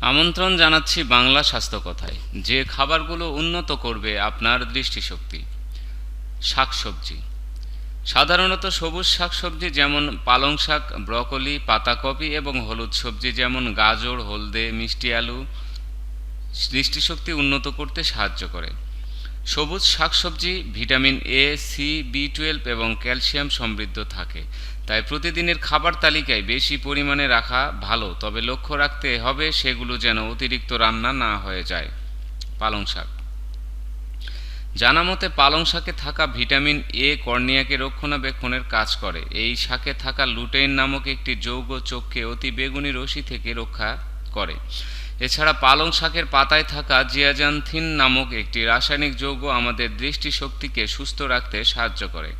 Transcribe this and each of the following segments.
আমন্ত্রণ জানাচ্ছি বাংলা স্বাস্থ্য কথায় যে খাবারগুলো উন্নত করবে আপনার দৃষ্টিশক্তি। শাকসবজি। সাধারণত সবুজ শাকসবজি যেমন পালং শাক, ব্রকলি, পাতাকপি এবং হলুদ সবজি যেমন গাজর, হলদে, মিষ্টি আলু দৃষ্টিশক্তি উন্নত করতে সাহায্য করে। সবুজ শাকসবজি vitamin A C B twelve এবং ক্যালসিয়াম সমৃদ্ধ থাকে। তাই প্রতিদিনের খাবার তালিকায় বেশি পরিমাণে রাখা ভালো, তবে লক্ষ্য রাখতে হবে সেগুলো যেন অতিরিক্ত রান্না না হয়ে যায়। পালং শাক। জানা মতে পালং শাকে থাকা ভিটামিন এ, কর্নিয়াকে রক্ষণাবেক্ষণের কাজ করে। এই শাকে থাকা লুটেইন নামক একটি যৌগ চোখকে অতি বেগুনি রশ্মি থেকে রক্ষা করে। এছাড়া পালং শাকের পাতায় থাকা জিয়াজানথিন নামক একটি রাসায়নিক যৌগ আমাদের দৃষ্টিশক্তিকে সুস্থ রাখতে সাহায্য করে।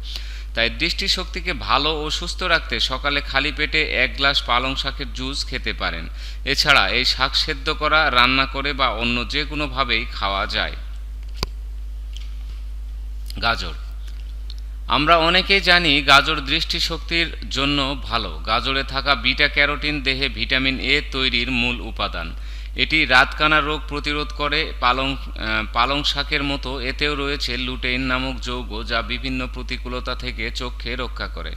তাই দৃষ্টিশক্তিকে ভালো ও সুস্থ রাখতে সকালে খালি পেটে এক গ্লাস পালং শাকের জুস খেতে পারেন। এছাড়া এই শাক সেদ্ধ করা, রান্না করে বা অন্য যে কোনোভাবেই খাওয়া যায়। গাজর। আমরা অনেকেই জানি গাজর দৃষ্টিশক্তির জন্য ভালো। গাজরে থাকা বিটা ক্যারোটিন দেহে ভিটামিন এ তৈরির মূল উপাদান। এটি রাতকানা রোগ প্রতিরোধ করে, পালং পালং শাকের মতো এতেও রয়েছে লুটেইন নামক যৌগ যা বিভিন্ন প্রতিকূলতা থেকে চোখকে রক্ষা করে।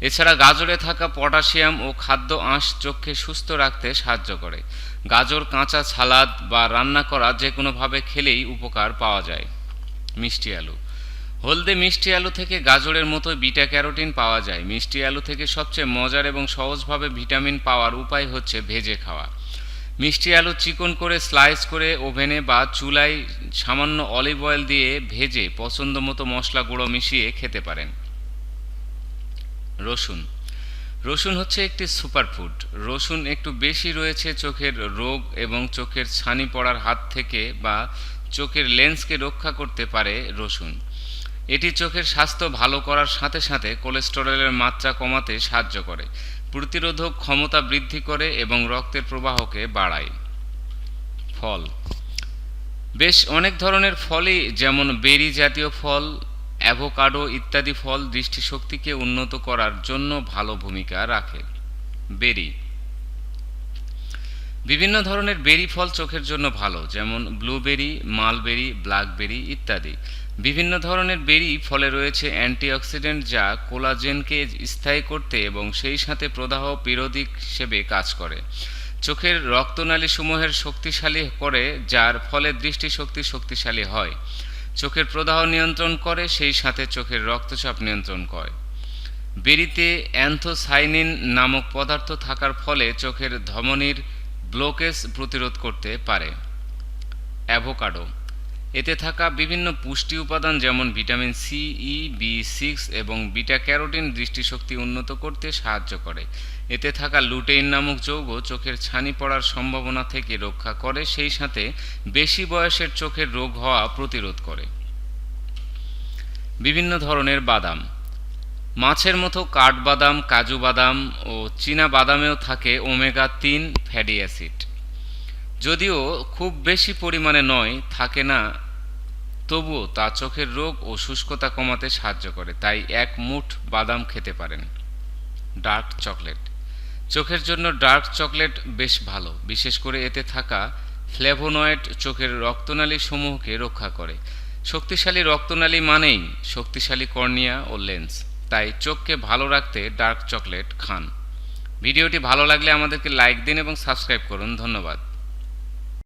এছাড়া গাজরে থাকা পটাশিয়াম ও খাদ্য আঁশ চোখকে সুস্থ রাখতে সাহায্য করে। গাজর, কাঁচা সালাদ বা রান্না করা যে কোনোভাবে খেলেই উপকার পাওয়া যায়। মিষ্টি আলু। হলদে মিষ্টি আলু থেকে গাজরের মতো বিটা ক্যারোটিন পাওয়া যায়। মিষ্টি আলু থেকে সবচেয়ে মজার এবং সহজভাবে ভিটামিন পাওয়ার উপায় হচ্ছে ভেজে খাওয়া। মিষ্টি আলু চিকন করে স্লাইস করে ওভেনে বা চুলায় সামান্য অলিভ অয়েল দিয়ে ভেজে পছন্দ মতো মশলা গুঁড়ো মিশিয়ে খেতে পারেন। রসুন। রসুন হচ্ছে একটি সুপারফুড। রসুন একটু বেশি রয়েছে চোখের রোগ এবং চোখের ছানি পড়ার হাত থেকে বা চোখের লেন্সকে রক্ষা করতে পারে রসুন। এটি চোখের স্বাস্থ্য ভালো করার সাথে সাথে কোলেস্টেরলের মাত্রা কমাতে সাহায্য করে। প্রতিরোধক ক্ষমতা বৃদ্ধি করে এবং রক্তের প্রবাহকে বাড়ায়। ফল। বেশ অনেক ধরনের ফলই, যেমন বেরি জাতীয় ফল, অ্যাভোকাডো ইত্যাদি ফল দৃষ্টিশক্তিকে উন্নত করার জন্য ভালো ভূমিকা রাখে। বেরি। বিভিন্ন ধরনের বেরি ফল চোখের জন্য ভালো, যেমন ব্লুবেরি, মালবেরি, ব্ল্যাকবেরি ইত্যাদি। বিভিন্ন ধরনের বেরি ফলে রয়েছে অ্যান্টিঅক্সিডেন্ট যা কোলাজেনকে স্থায়ী করতে এবং সেই সাথে প্রদাহ বিরোধী হিসেবে কাজ করে। চোখের রক্তনালী সমূহের শক্তিশালী করে, যার ফলে দৃষ্টিশক্তি শক্তিশালী হয়। চোখের প্রদাহ নিয়ন্ত্রণ করে, সেই সাথে চোখের রক্তচাপ নিয়ন্ত্রণ করে। বেরিতে অ্যান্থোসাইনিন নামক পদার্থ থাকার ফলে চোখের ধমনির ব্লকেজ প্রতিরোধ করতে পারে। অ্যাভোকাডো। এতে থাকা বিভিন্ন পুষ্টি উপাদান যেমন vitamin C, E, B six এবং বিটা ক্যারোটিন দৃষ্টিশক্তি উন্নত করতে সাহায্য করে। এতে থাকা লুটেইন নামক যৌগ চোখের ছানি পড়ার সম্ভাবনা থেকে রক্ষা করে, সেই সাথে বেশি বয়সের চোখের রোগ হওয়া প্রতিরোধ করে। বিভিন্ন ধরনের বাদাম। মাছের মতো কাঠবাদাম, কাজু বাদাম ও চীনা বাদামেও থাকে ওমেগা তিন ফ্যাটি অ্যাসিড। যদিও খুব বেশি পরিমাণে নয়, থাকে না, তবুও তা চোখের রোগ ও শুষ্কতা কমাতে সাহায্য করে, তাই এক মুঠ বাদাম খেতে পারেন। Dark chocolate. চোখের জন্য ডার্ক চকলেট বেশ ভালো, বিশেষ করে এতে থাকা ফ্লেভোনয়েড চোখের রক্তনালী সমূহকে রক্ষা করে। শক্তিশালী রক্তনালী মানেই শক্তিশালী কর্নিয়া ও লেন্স। তাই চোখকে ভালো রাখতে ডার্ক চকলেট খান। ভিডিওটি ভালো লাগলে আমাদেরকে লাইক দিন এবং সাবস্ক্রাইব করুন। ধন্যবাদ।